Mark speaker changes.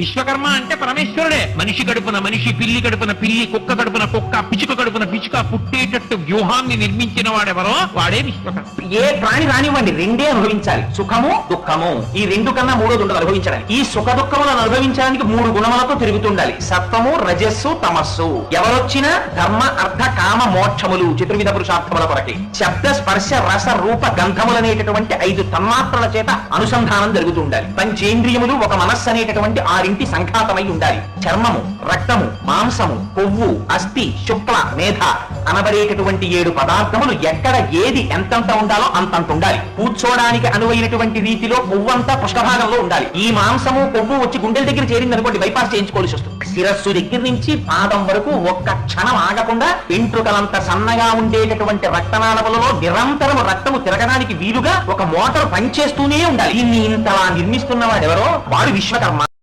Speaker 1: విశ్వకర్మ అంటే పరమేశ్వరుడే. మనిషి గడుపున మనిషి పిల్లి గడుపున పిల్లి కుక్క కడుపున కుక్క పిచుక కడుపున పిచుక పుట్టేటట్టు వ్యూహాన్ని నిర్మించిన వాడెవరో వాడే విశ్వకర్మ.
Speaker 2: ఏ ప్రాణి రానివ్వండి రెండే అనుభవించాలి. సుఖము దుఃఖము. ఈ రెండు కన్నా మూడోది ఉండదు అనుభవించడానికి. ఈ సుఖ దుఃఖములను అనుభవించడానికి మూడు గుణములతో తిరుగుతుండాలి. సత్వము రజస్సు తమస్సు. ఎవరొచ్చినా ధర్మ అర్థ కామ మోక్షములు చతుర్విధ పురుషార్థముల కొరకే. శబ్ద స్పర్శ రస రూప గంధములనేటటువంటి ఐదు తన్మాత్రల చేత అనుసంధానం జరుగుతుండాలి. పంచేంద్రియములు ఒక మనస్సు అనేటటువంటి ఇంటి సంఘాతమై ఉండాలి. చర్మము రక్తము మాంసము కొవ్వు అస్థి శుక్ల మేధ అనబడేటటువంటి ఏడు పదార్థములు ఎక్కడ ఏది ఎంతంత ఉండాలో అంతంత ఉండాలి. కూర్చోడానికి అనువైనటువంటి రీతిలో కొవ్వంతా పుష్కభాగంలో ఉండాలి. ఈ మాంసము కొవ్వు వచ్చి గుండెల దగ్గర చేరింది అనుకోండి బైపాస్ చేయించుకోవాల్సి వస్తుంది. శిరస్సు దగ్గర నుంచి పాదం వరకు ఒక్క క్షణం ఆగకుండా వెంట్రుకలంత సన్నగా ఉండేటటువంటి రక్తనాళములలో నిరంతరం రక్తము తిరగడానికి వీలుగా ఒక మోటార్ పనిచేస్తూనే ఉండాలి. దీన్ని ఇంతలా నిర్మిస్తున్నవాడు ఎవరో వాడు విశ్వకర్మ.